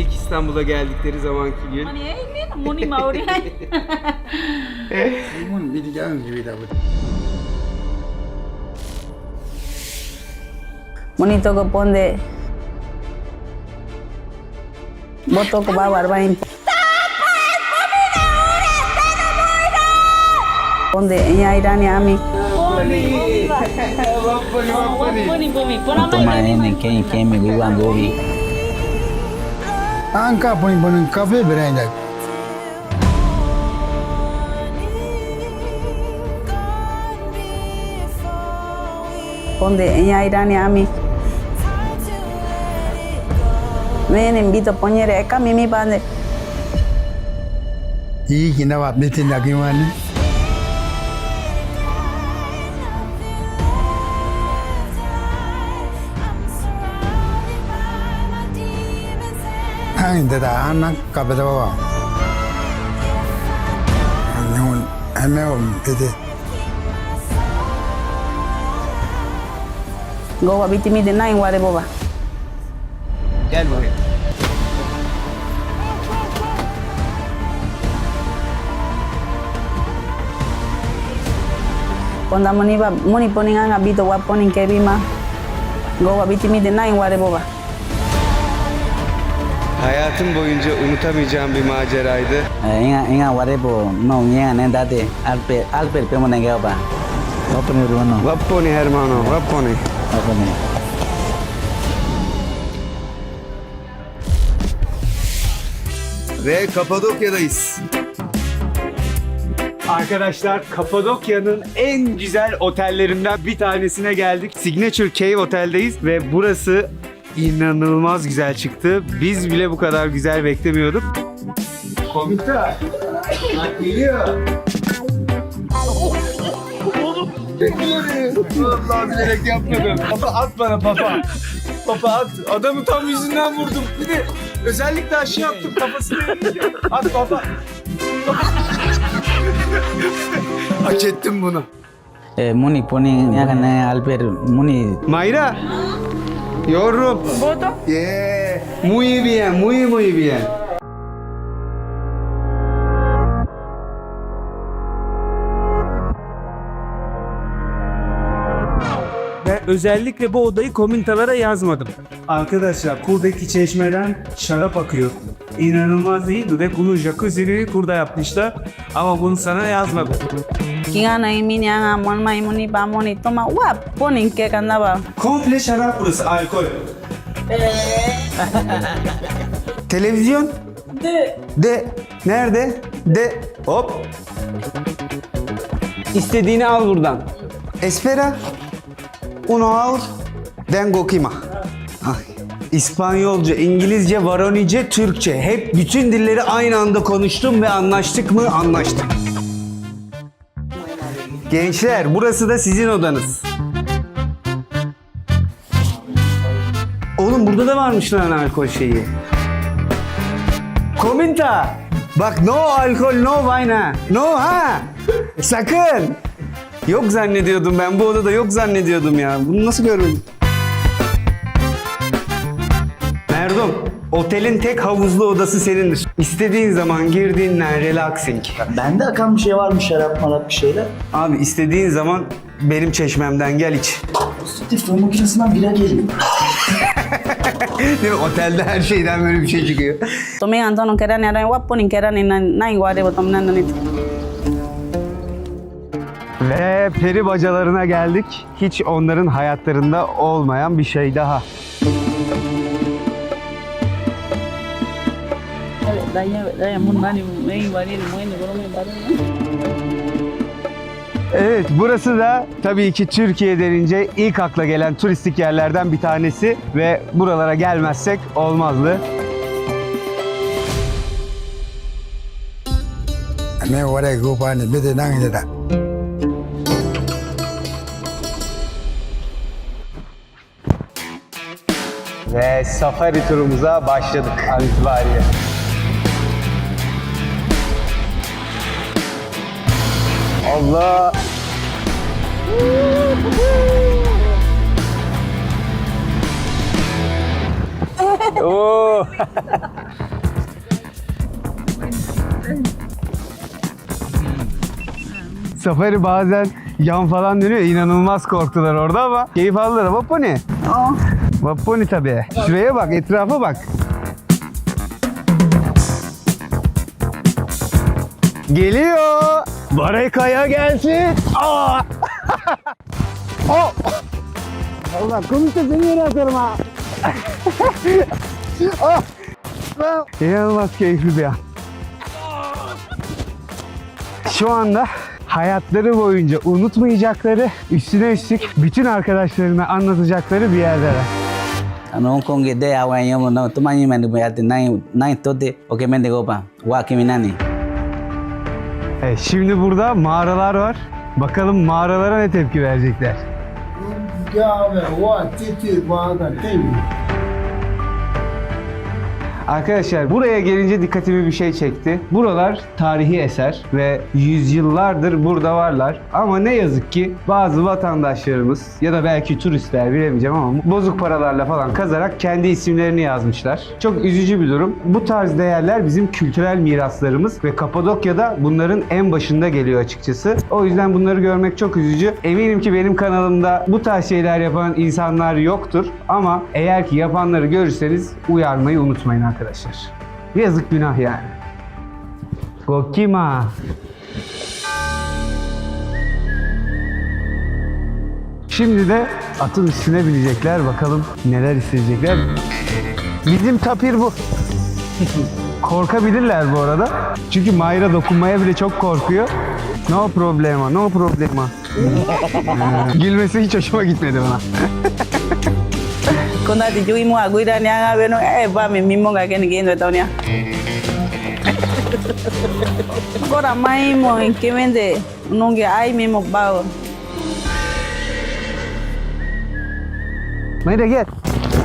ilk İstanbul'a geldikleri zamanki gün. Hani eğilin, muni mauri. Muni bilgen gibi de bu. Ponde. Voto que va a barbain. Ponde, ella irani a mí. Bomi, bomi, bomi, bomi, bomi, bomi, bomi, bomi, bomi, bomi, bomi, bomi, bomi, bomi, bomi, bomi, Anca poni poni kafe biraydak. Donde ella irá a mí. Me invito a poner acá mi mi pande. Y que no va a meter la que ¿eh? candida Anna Capitova. Nyun emeum piti. Gowa biti mi denai ware boba. Gel buraya. Konda moni ba moni poninga ngabito wa ponin kebima. Gowa biti mi denai ware boba. Hayatım boyunca unutamayacağım bir maceraydı. inga inga whatever no inga ne date alper alper pe mana gaya ba apa ni ruano Vapponi hermano, vapponi. apa ni Ve Kapadokya'dayız. Arkadaşlar Kapadokya'nın en güzel otellerinden bir tanesine geldik. Signature Cave Otel'deyiz ve burası inanılmaz güzel çıktı. Biz bile bu kadar güzel beklemiyorduk. Komikler. Bak geliyor. Vallahi bilerek yapmadım. Papa at bana papa. Papa at. Adamı tam yüzünden vurdum. Bir de özellikle aşı yaptım kafasını elince. At papa. Hak ettim bunu. eh muni poni ya kan alper muni Mayra. Yorum. Boto. Yeah. Muy bien, muy muy bien. Özellikle bu odayı komüntalara yazmadım. Arkadaşlar buradaki çeşmeden şarap akıyor. İnanılmaz değil ve bunu jacuzzi'ni burada yapmışlar. Ama bunu sana yazmadım. Kinga na imini anga mon mai moni ba moni toma wa poning ke kandaba. Komple şarap burası, alkol. Televizyon? De. De. Nerede? De. Hop. İstediğini al buradan. Espera. Uno aur. Vengo kima. İspanyolca, İngilizce, Varonice, Türkçe. Hep bütün dilleri aynı anda konuştum ve anlaştık mı? Anlaştık. Gençler, burası da sizin odanız. Oğlum burada da varmış lan alkol şeyi. Kominta. Bak no alkol no wine ha. No ha. Sakın. Yok zannediyordum ben bu odada yok zannediyordum ya. Bunu nasıl görmedim? Otelin tek havuzlu odası senindir. İstediğin zaman girdiğinden relaxing. Bende akan bir şey var mı şarap marap bir şeyler? Abi istediğin zaman benim çeşmemden gel iç. Pozitif fön makinesinden bira geliyor. Değil mi? Otelde her şeyden böyle bir şey çıkıyor. Tome antono kerani ara wa poning kerani na nai ware bo tom nananit. Ve peri bacalarına geldik. Hiç onların hayatlarında olmayan bir şey daha. Evet burası da tabii ki Türkiye denince ilk akla gelen turistik yerlerden bir tanesi ve buralara gelmezsek olmazdı. Ve safari turumuza başladık an itibariyle. Allah! Oo. Safari bazen yan falan dönüyor. İnanılmaz korktular orada ama keyif aldılar. Vaponi. Oh. Vaponi tabii. Şuraya bak, etrafa bak. Geliyor. Barekaya gelsin. Aa! oh! Allah komite seni yere atarım ha. oh! İnanılmaz keyifli bir an. Şu anda hayatları boyunca unutmayacakları, üstüne üstlük bütün arkadaşlarına anlatacakları bir yerdeler. ano un con de agua yo no toma ni men de ate nai nai tote o que men de gopa wa que minani Evet, şimdi burada mağaralar var. Bakalım mağaralara ne tepki verecekler. Ya be, o titi bana değil. Arkadaşlar buraya gelince dikkatimi bir şey çekti. Buralar tarihi eser ve yüzyıllardır burada varlar. Ama ne yazık ki bazı vatandaşlarımız ya da belki turistler bilemeyeceğim ama bozuk paralarla falan kazarak kendi isimlerini yazmışlar. Çok üzücü bir durum. Bu tarz değerler bizim kültürel miraslarımız ve Kapadokya'da bunların en başında geliyor açıkçası. O yüzden bunları görmek çok üzücü. Eminim ki benim kanalımda bu tarz şeyler yapan insanlar yoktur. Ama eğer ki yapanları görürseniz uyarmayı unutmayın arkadaşlar. Yazık günah yani. Gokima. Şimdi de atın üstüne binecekler. Bakalım neler isteyecekler. Bizim tapir bu. Korkabilirler bu arada. Çünkü Mayra dokunmaya bile çok korkuyor. No problema, no problema. Gülmesi hiç hoşuma gitmedi bana. ba mình mimo cái cái này rồi tao nha. Agora mai mo que vende não que ai mesmo bao. Mayra gel.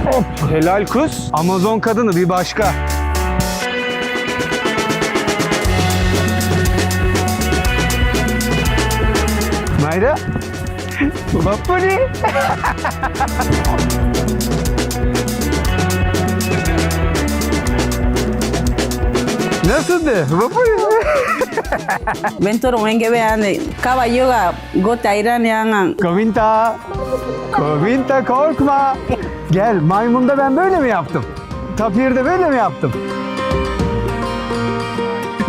Hop, helal kız. Amazon kadını bir başka. Mayra. Bapuri. Nasıldı? Bapuri. Ventoro wen que vean de caballo ga gota iran yang Kovinta. Kovinta korkma. Gel maymunda ben böyle mi yaptım? Tapirde böyle mi yaptım?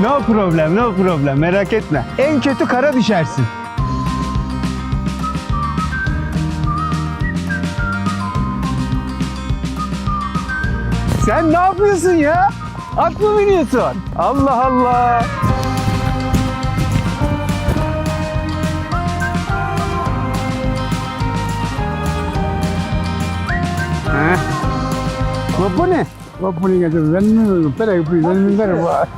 No problem, no problem. Merak etme. En kötü kara düşersin. Sen ne yapıyorsun ya? At mı biniyorsun? Allah Allah. Heh. Bu, bu ne? Vapuni ka ven pere ven pere ba.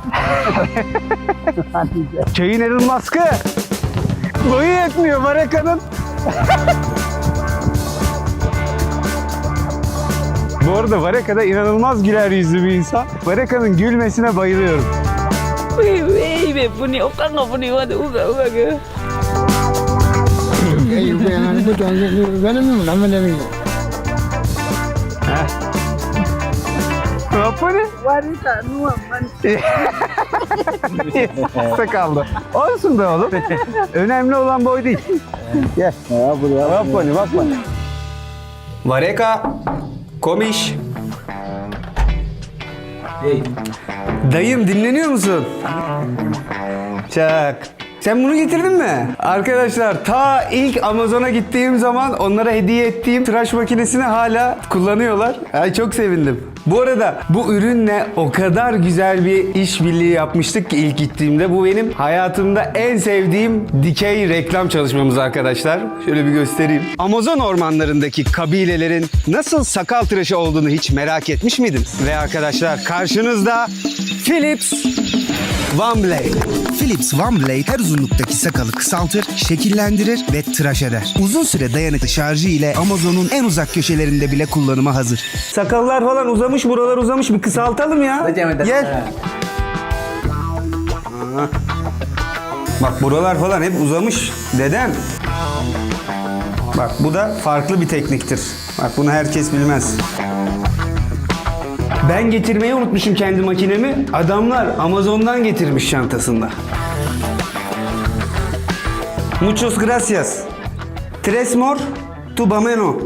Köyün Elon Musk'ı. Boyu yetmiyor Baraka'nın. Bu arada Baraka'da inanılmaz güler yüzlü bir insan. Baraka'nın gülmesine bayılıyorum. Bu ne? Warita nuwa man. Kısa kaldı. Olsun be oğlum. Önemli olan boy değil. Gel. Bak bana bak bana. Vareka. Komiş. Dayım dinleniyor musun? Çak. Sen bunu getirdin mi? Arkadaşlar ta ilk Amazon'a gittiğim zaman onlara hediye ettiğim tıraş makinesini hala kullanıyorlar. Ay çok sevindim. Bu arada bu ürünle o kadar güzel bir işbirliği yapmıştık ki ilk gittiğimde. Bu benim hayatımda en sevdiğim dikey reklam çalışmamız arkadaşlar. Şöyle bir göstereyim. Amazon ormanlarındaki kabilelerin nasıl sakal tıraşı olduğunu hiç merak etmiş miydiniz? Ve arkadaşlar karşınızda Philips One Blade. Philips One Blade her uzunluktaki sakalı kısaltır, şekillendirir ve tıraş eder. Uzun süre dayanıklı şarjı ile Amazon'un en uzak köşelerinde bile kullanıma hazır. Sakallar falan uzamış, buralar uzamış. Bir kısaltalım ya. Gel. Bak buralar falan hep uzamış dedem. Bak bu da farklı bir tekniktir. Bak bunu herkes bilmez. Ben getirmeyi unutmuşum kendi makinemi. Adamlar Amazon'dan getirmiş çantasında. Muchos gracias. Tres mor, tu bameno.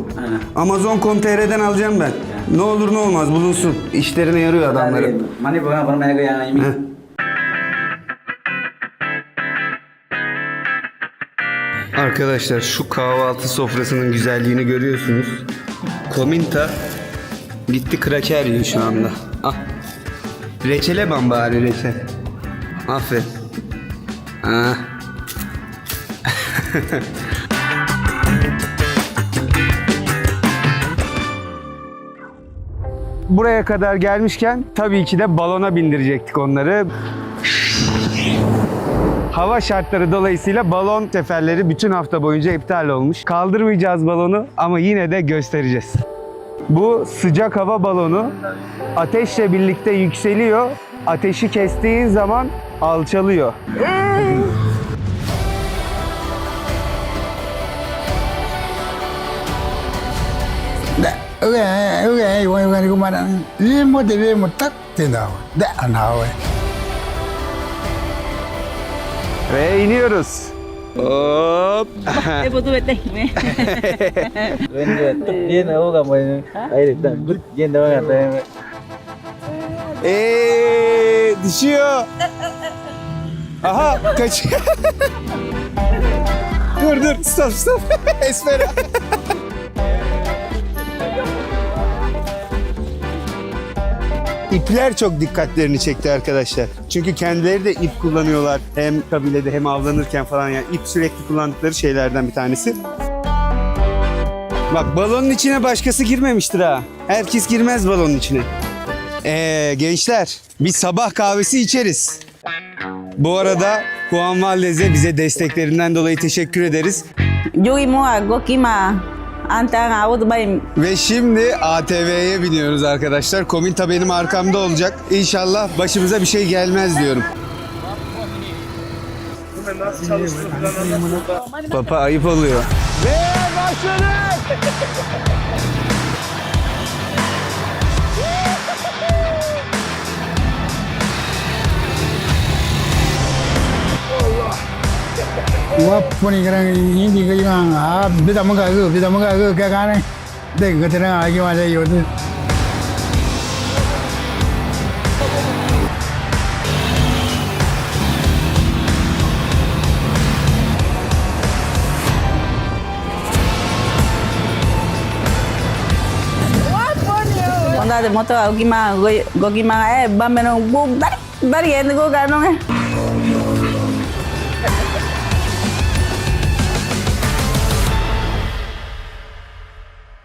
Amazon.com.tr'den alacağım ben. Ne olur ne olmaz bulunsun. İşlerine yarıyor adamların. Bukan permen yang ini. Heh. Arkadaşlar şu kahvaltı sofrasının güzelliğini görüyorsunuz. Kominta gitti kraker yiyor şu anda. Ah. Reçele ban bari reçel. Aferin. Ah. Buraya kadar gelmişken tabii ki de balona bindirecektik onları. Hava şartları dolayısıyla balon seferleri bütün hafta boyunca iptal olmuş. Kaldırmayacağız balonu ama yine de göstereceğiz. Bu sıcak hava balonu ateşle birlikte yükseliyor. Ateşi kestiğin zaman alçalıyor. Ok, ok, bukan bukan kemana? Ini mau TV mau tak tidak. Dah anau. Ve iniyoruz. Hop. Eh, betul betul. When you dia air itu. Dia tahu kata. Eee düşüyor. Aha kaçıyor. dur dur stop stop. Esmera. İpler çok dikkatlerini çekti arkadaşlar. Çünkü kendileri de ip kullanıyorlar. Hem kabilede hem avlanırken falan yani ip sürekli kullandıkları şeylerden bir tanesi. Bak balonun içine başkası girmemiştir ha. Herkes girmez balonun içine. Ee, gençler bir sabah kahvesi içeriz. Bu arada Juan Valdez'e bize desteklerinden dolayı teşekkür ederiz. Yui mua gokima. Antang awut bay Ve şimdi ATV'ye biniyoruz arkadaşlar. Kominta benim arkamda olacak. İnşallah başımıza bir şey gelmez diyorum. Papa ayıp oluyor. Ve başladık. இவன் பண்ணிக்கிறேன் இந்தி கைவாங்க அப்படி தமக்காகு இப்படி தமக்காகு கேட்கானே இதை இங்கே தினம் ஆகிவா செய்வது Mata de moto, alguém mais, alguém mais, é, bambino, bug, bari, bari, é, não, não, não,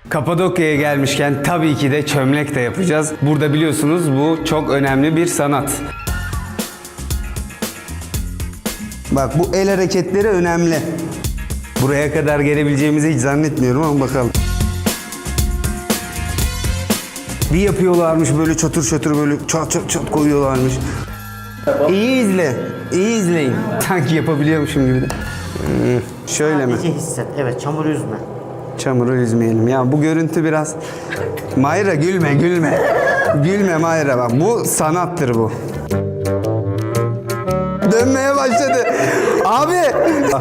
Kapadokya'ya gelmişken tabii ki de çömlek de yapacağız. Burada biliyorsunuz bu çok önemli bir sanat. Bak bu el hareketleri önemli. Buraya kadar gelebileceğimizi hiç zannetmiyorum ama bakalım. Bir yapıyorlarmış böyle çatır çatır böyle çat çat çat koyuyorlarmış. İyi izle. iyi izleyin. Sanki yapabiliyormuşum gibi de. Hmm, şöyle mi? İyice hisset. Evet çamur üzme. Çamuru üzmeyelim. Ya bu görüntü biraz... Mayra gülme gülme. Gülme Mayra bak bu sanattır bu. Dönmeye başladı. Abi.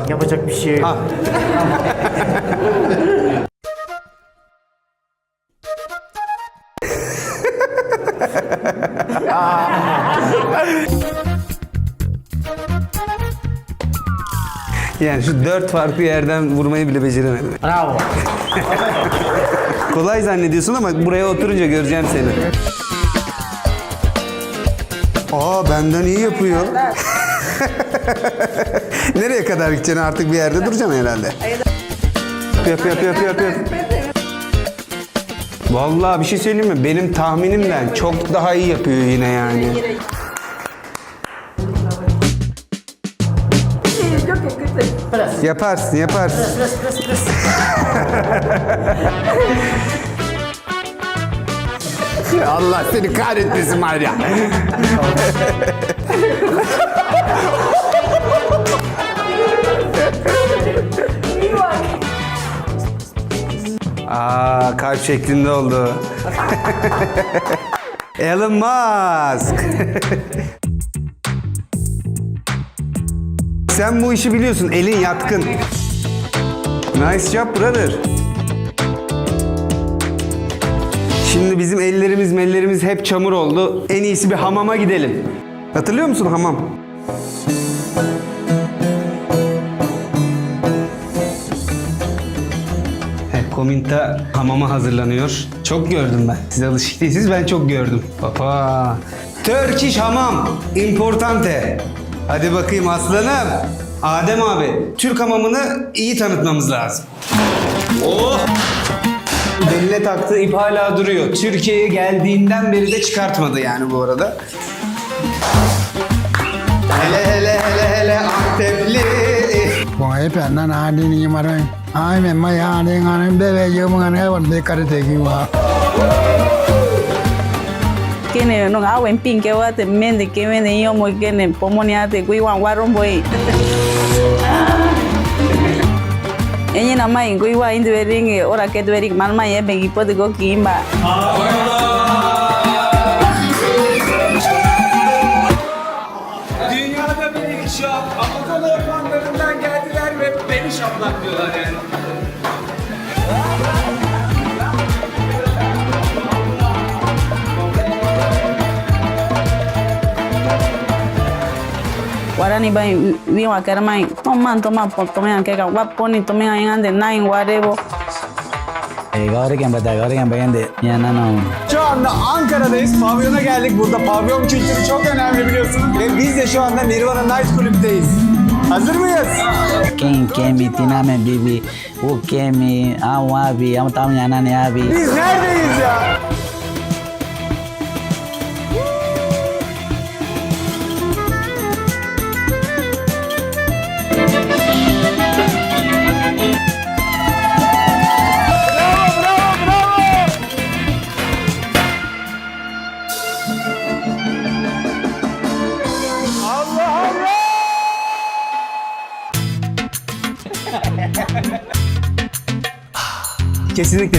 Yapacak bir şey yok. Yani şu dört farklı yerden vurmayı bile beceremedim. Bravo. Kolay zannediyorsun ama buraya oturunca göreceğim seni. Aa benden iyi yapıyor. Nereye kadar gideceksin artık bir yerde duracaksın herhalde. Yap yap yap yap yap. Vallahi bir şey söyleyeyim mi? Benim tahminimden çok daha iyi yapıyor yine yani. Yaparsın, yaparsın. Allah seni kahretmesin var ya. Aa kalp şeklinde oldu. Elon Musk. Sen bu işi biliyorsun. Elin yatkın. Nice job brother. Şimdi bizim ellerimiz mellerimiz hep çamur oldu. En iyisi bir hamama gidelim. Hatırlıyor musun hamam? Kominta hamama hazırlanıyor. Çok gördüm ben. Siz alışık değilsiniz ben çok gördüm. Papa. Turkish hamam. Importante. Hadi bakayım aslanım. Adem abi, Türk hamamını iyi tanıtmamız lazım. Oh! Beline taktığı ip hala duruyor. Türkiye'ye geldiğinden beri de çıkartmadı yani bu arada. Hele hele hele hele Antepli. Vay benden halini yumarın. Ay ben mayhanin hanım bebeğim hanım. Dikkat edeyim. Kene no ga wen pin ke wa te mende ke mende yo mo kene pomonia te kui wan wa rombo e. Enye na mai kui wa inde beringe ora ke berik mal mai e begi pode go kimba. Dünyada Warani bai wi wa kera mai tom man toma po tome an ke ka wa poni tome an ande nine whatever. Gauri kan bata, gauri kan bayan de. Ya nana. Şu anda Ankara'dayız. Pavyona geldik. Burada pavyon kültürü çok önemli biliyorsunuz. Ve biz de şu anda Nirvana Night Kulüp'teyiz. Hazır mıyız? Quem quer me tina me bibi, o que me awabi, am tam yana ne abi. Biz neredeyiz ya?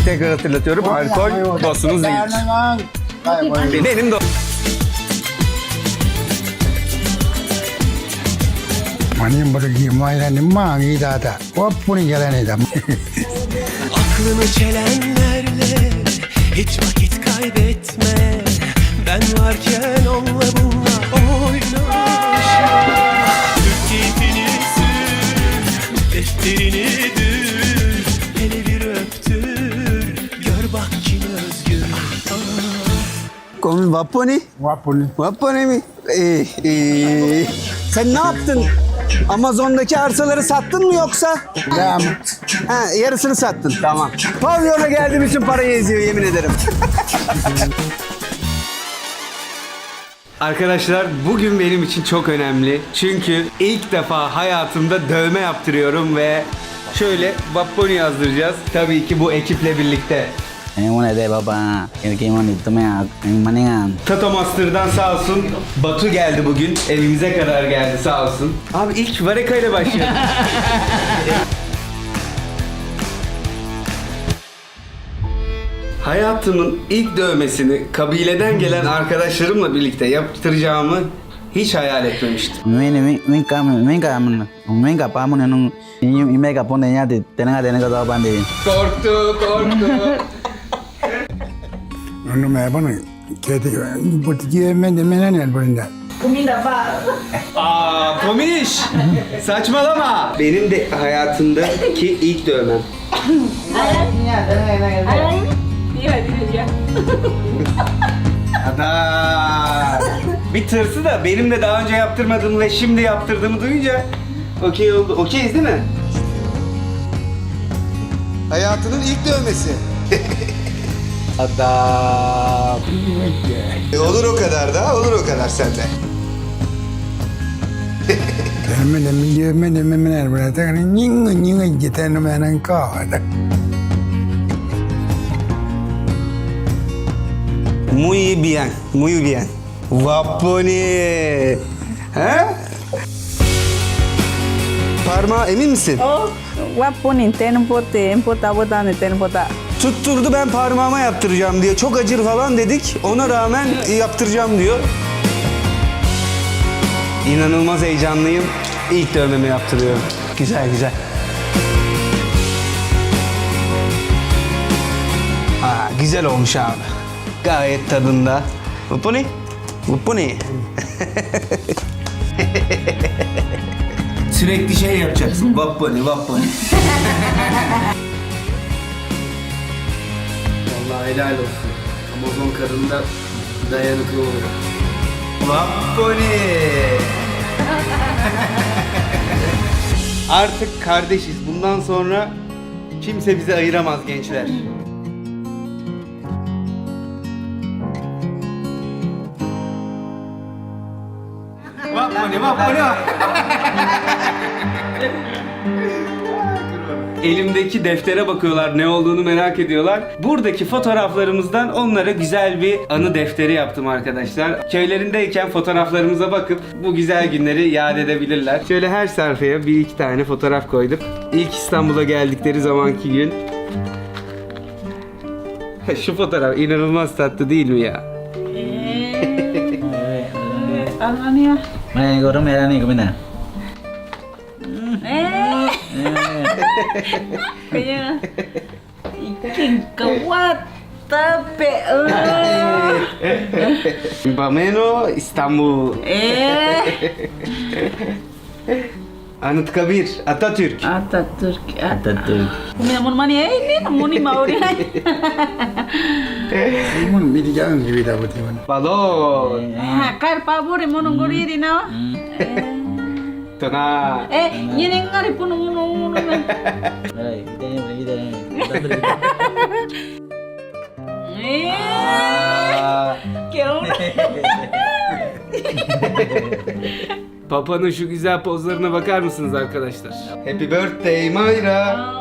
tekrar hatırlatıyorum. Alkol dostunuz değil. Benim dostum. Maniam படுக்கி மாயில நிம்மா அங்கீதாதா ஓப்புனி கிளனிதா Aklını çelenlerle hiç vakit kaybetme. Ben varken onunla bununla oynaşma Tüm keyfini sür, defterini Komün Vaponi? Vaponi. Vaponi mi? Ee, ee. Sen ne yaptın? Amazon'daki arsaları sattın mı yoksa? Tamam. Ha, yarısını sattın. Tamam. Pavyona geldiğim için parayı eziyor yemin ederim. Arkadaşlar bugün benim için çok önemli. Çünkü ilk defa hayatımda dövme yaptırıyorum ve şöyle Vapponi yazdıracağız. Tabii ki bu ekiple birlikte. Mana de baba, gimana itu mah, ini maningan. Tato Master'dan sağ olsun Batu geldi bugün. Evimize kadar geldi sağ olsun. Abi ilk Vareka ile başlayalım. Hayatımın ilk dövmesini kabileden gelen arkadaşlarımla birlikte yaptıracağımı hiç hayal etmemiştim. Mini min min kam min kam min ka pamu nenu ini ini ka pon nya de bande. Korktu, korktu non me la pongo. ¿Qué te digo? Deportivamente me Aa komiş. Saçmalama. Benim de hayatımdaki ilk dövmem. Ay. Ada. Bir tırsı da benim de daha önce yaptırmadığımı ve şimdi yaptırdığımı duyunca okey oldu. Okeyiz değil mi? Hayatının ilk dövmesi. Adam. E, olur o kadar da, olur o kadar sende. Muy bien, muy bien. Vaponi. Ha? Parmağı emin misin? Oh, o, va pun intern pote, impota botan, intern. Tutturdu ben parmağıma yaptıracağım diye. Çok acır falan dedik. Ona rağmen yaptıracağım diyor. İnanılmaz heyecanlıyım. İlk dövmemi yaptırıyorum. Güzel güzel. Aa, güzel olmuş abi. Gayet tadında. Bu ne? Bu ne? Sürekli şey yapacaksın. Vappani vappani. Vallahi helal olsun. Amazon kadında dayanıklı oluyor. Vappani. Artık kardeşiz. Bundan sonra kimse bizi ayıramaz gençler. Vappani vappani. Elimdeki deftere bakıyorlar, ne olduğunu merak ediyorlar. Buradaki fotoğraflarımızdan onlara güzel bir anı defteri yaptım arkadaşlar. Köylerindeyken fotoğraflarımıza bakıp bu güzel günleri yad edebilirler. Şöyle her sayfaya bir iki tane fotoğraf koyduk. İlk İstanbul'a geldikleri zamanki gün. Şu fotoğraf inanılmaz tatlı değil mi ya? Almania. Mana ko rumah ni ko mana? Kaya iking kawat tapi eh Bameno İstanbul. eh Anıtkabir, Atatürk. Atatürk Atatürk. Mina mun mani eh ini namun ni mau dia Mun bidi jangan kita betul man. Balon. ha kar pabor mo nung guri di na Ito na. eh yini ngari puno puno puno Ay, kita ni kita Papa'nın şu güzel pozlarına bakar mısınız arkadaşlar? Happy birthday Mayra.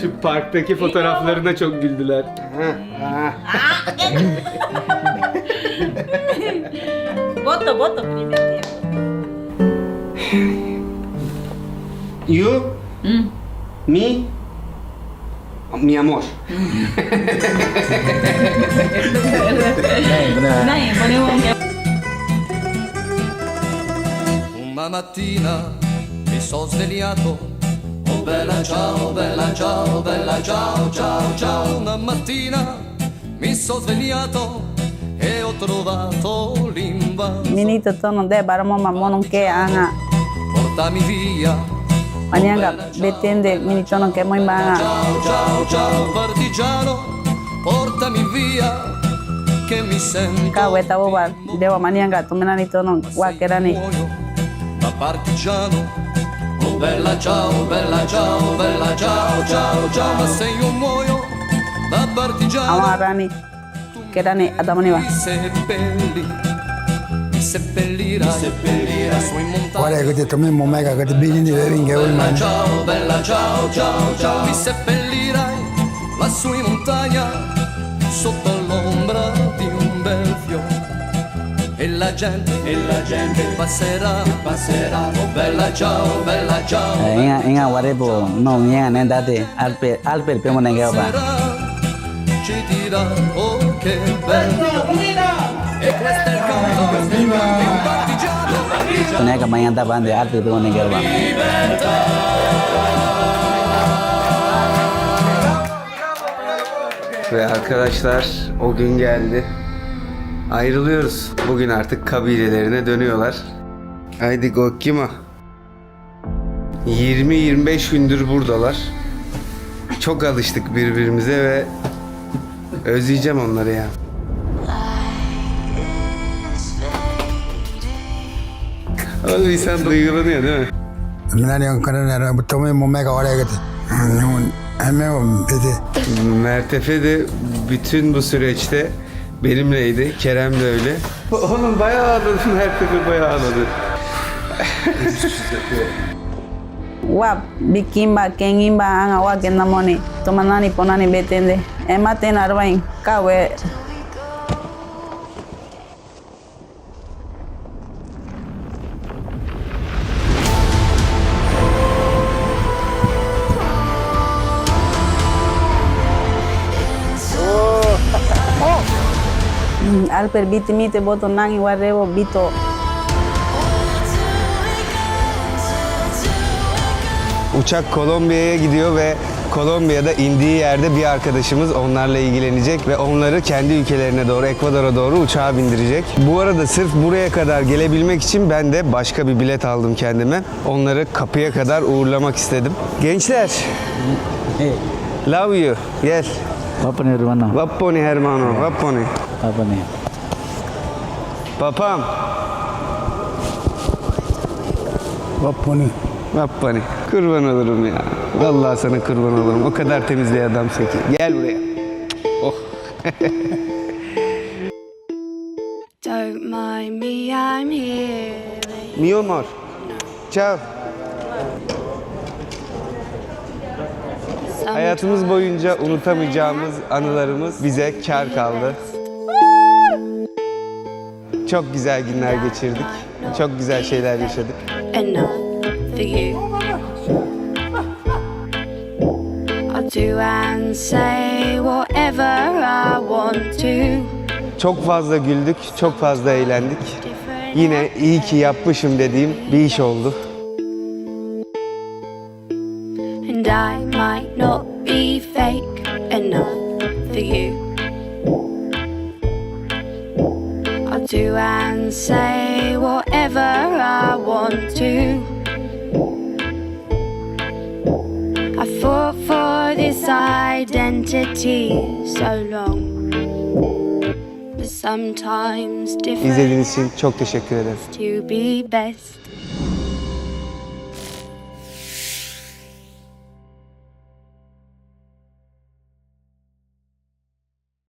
Şu parktaki fotoğraflarına çok güldüler. boto boto primero You, me, mi amor. Nai, ponemos Una mattina mi sono svegliato. Oh bella ciao, bella ciao, bella ciao, ciao, ciao. Una mattina mi sono svegliato trovato l'invaso Minito tono de baramo mamonon ke anga. Portami via Manianga betende minito no ke moi banga. Ciao, ciao, ciao partigiano Portami via che mi sento Ka weta boba dewa manianga tumenani tono wa kerani. muoio da partigiano Oh bella ciao, bella ciao, bella ciao, ciao, ciao Ma se io muoio da partigiano Ama che era ne- Adamo Neva. Guarda che ti ho detto, Mimmo, mega che ti bisogna di vinga, eh, vuoi? Ciao, bella, ciao, ciao, ciao. Mi seppellirai la in montagna, sotto l'ombra di un bel fiore. E la gente, e la gente passerà, passerà. Oh, bella, ciao, bella, ciao. Eh, inga, inga, guarepo, no, mi ne date, alper, alper, primo ne gaba. Ci dirà, oh, che bello E questo è il canto di un partigiano Ne ka mayan ta bande alpe pe mo ne ga ba. Ve arkadaşlar o gün geldi. Ayrılıyoruz. Bugün artık kabilelerine dönüyorlar. Haydi Gokkima. 20-25 gündür buradalar. Çok alıştık birbirimize ve özleyeceğim onları ya. Oğlum insan duygulanıyor değil mi? Mertefe de bütün bu süreçte benimleydi. Kerem de öyle. Oğlum bayağı ağladı. Mertefe bayağı ağladı. wa bikin ba ken in ba an awa ken na toma nani ponani betende ematen arbain kawe oh. mm, Alper biti mite boto nangi warrebo bito. Uçak Kolombiya'ya gidiyor ve Kolombiya'da indiği yerde bir arkadaşımız onlarla ilgilenecek ve onları kendi ülkelerine doğru, Ekvador'a doğru uçağa bindirecek. Bu arada sırf buraya kadar gelebilmek için ben de başka bir bilet aldım kendime. Onları kapıya kadar uğurlamak istedim. Gençler, love you. Gel. apa nih rumah Vapponi hermano, vapponi. Apa nih? Papam, Wapuni. Vapponi. Kurban olurum ya. Vallahi sana kurban olurum. O kadar temiz bir adamsın ki. Gel buraya. Oh. Don't mind me, I'm here. Mi amor. Ciao. Hayatımız boyunca unutamayacağımız anılarımız bize kar kaldı. Çok güzel günler geçirdik. Çok güzel şeyler yaşadık. Enough you. I'll do and say whatever I want to. Çok fazla güldük, çok fazla eğlendik. Yine iyi ki yapmışım dediğim bir iş oldu. So long. But sometimes different İzlediğiniz için çok teşekkür ederim. to be best.